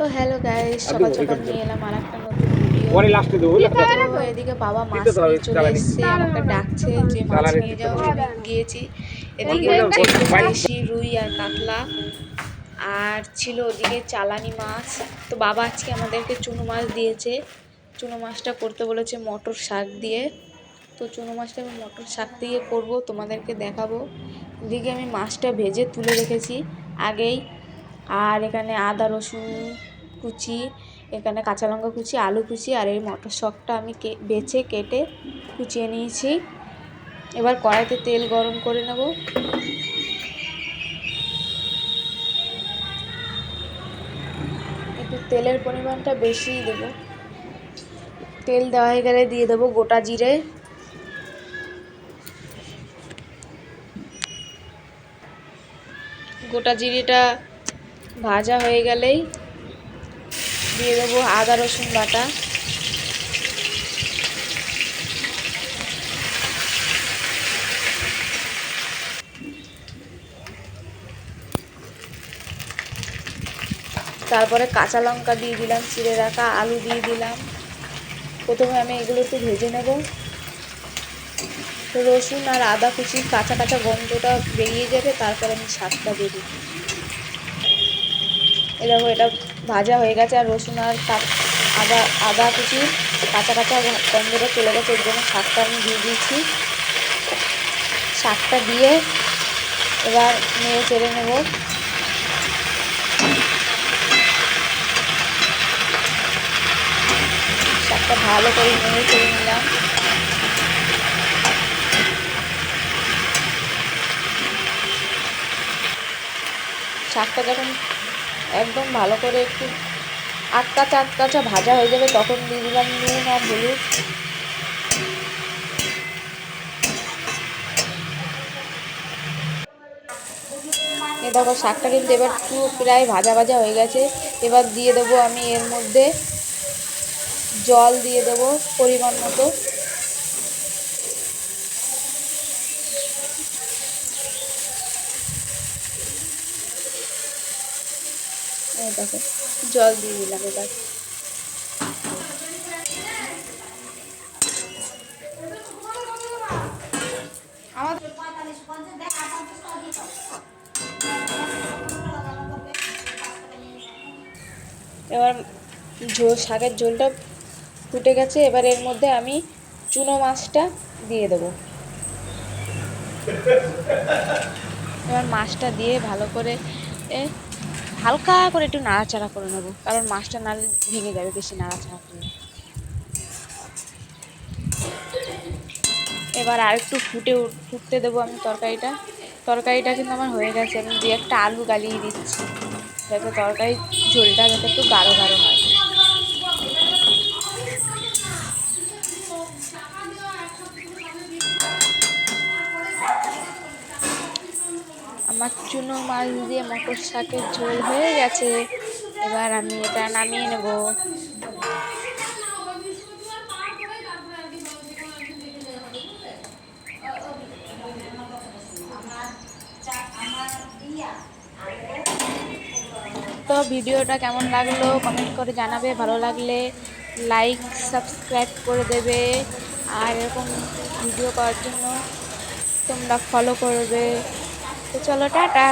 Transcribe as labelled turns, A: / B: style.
A: তো hello guys সকাল সকাল নিয়ে এলাম আর একটা নতুন
B: পরে লাস্টে দেবো
A: এদিকে বাবা মাছ নিয়ে চলে এসেছে আমাকে ডাকছে যে মাছ নিয়ে যাও গিয়েছি। এদিকে দেশি রুই আর কাতলা। আর ছিল ওদিকে চালানি মাছ। তো বাবা আজকে আমাদেরকে চুনো মাছ দিয়েছে। চুনো মাছটা করতে বলেছে মটর শাক দিয়ে। তো চুনো মাছটা আমি মটর শাক দিয়ে করব তোমাদেরকে দেখাবো। এদিকে আমি মাছটা ভেজে তুলে রেখেছি। আগেই আর এখানে আদা, রসুন কুচি, এখানে কাঁচা লঙ্কা কুচি, আলু কুচি আর এই মটর শকটা আমি বেছে কেটে কুচিয়ে নিয়েছি। এবার কড়াইতে তেল গরম করে নেব। একটু তেলের পরিমাণটা বেশিই দেব। তেল দেওয়া হয়ে গেলে দিয়ে দেবো গোটা জিরে। গোটা জিরেটা ভাজা হয়ে গেলেই দিয়ে দেবো আদা রসুন বাটা। তারপরে কাঁচা লঙ্কা দিয়ে দিলাম, চিড়ে রাখা আলু দিয়ে দিলাম। প্রথমে আমি এগুলো একটু ভেজে নেব। রসুন আর আদা কুচি কাঁচা কাঁচা গন্ধটা বেরিয়ে যাবে, তারপরে আমি শাকটা দিয়ে দিই এরকম এটা ভাজা হয়ে গেছে, আর রসুন আর আদা আদা কুচি, কাঁচা কাঁচা গন্ধটা চলে গেছে, এর জন্য শাকটা আমি দিয়ে দিয়েছি। শাকটা দিয়ে এবার নেড়ে চেড়ে নেব। শাকটা ভালো করে নেড়ে চেড়ে নিলাম। শাকটা যখন একদম ভালো করে একটু আটকাচা আটকাচা ভাজা হয়ে যাবে, তখন দিয়ে দিলাম নুন আর হলুদ। এ দেখো, শাকটা কিন্তু এবার পুরো প্রায় ভাজা ভাজা হয়ে গেছে। এবার দিয়ে দেবো আমি এর মধ্যে জল দিয়ে দেবো পরিমাণ মতো। এই দেখো, জল দিয়ে দিলাম এবার। এবার ঝোল, শাকের ঝোলটা ফুটে গেছে, এবার এর মধ্যে আমি চুনো মাছটা দিয়ে দেবো। এবার মাছটা দিয়ে ভালো করে হালকা করে একটু নাড়াচাড়া করে নেব, কারণ মাছটা নাড়লে ভেঙে যাবে বেশি নাড়াচাড়া করলে এবার আর একটু ফুটে ফুটতে দেবো আমি তরকারিটা। তরকারিটা কিন্তু আমার হয়ে গেছে, আমি দু একটা আলু গালিয়ে দিচ্ছি, যাতে তরকারি ঝোলটা যাতে একটু গাঢ় গাঢ় হয়। আমার চুনো মাছ দিয়ে মটর শাকের ঝোল হয়ে গেছে। এবার আমি এটা নামিয়ে নেব। তো ভিডিওটা কেমন লাগল কমেন্ট করে জানাবে। ভালো লাগলে লাইক, সাবস্ক্রাইব করে দেবে। আর এরকম ভিডিও করার জন্য তোমরা ফলো করবে। তো চলো টাটা।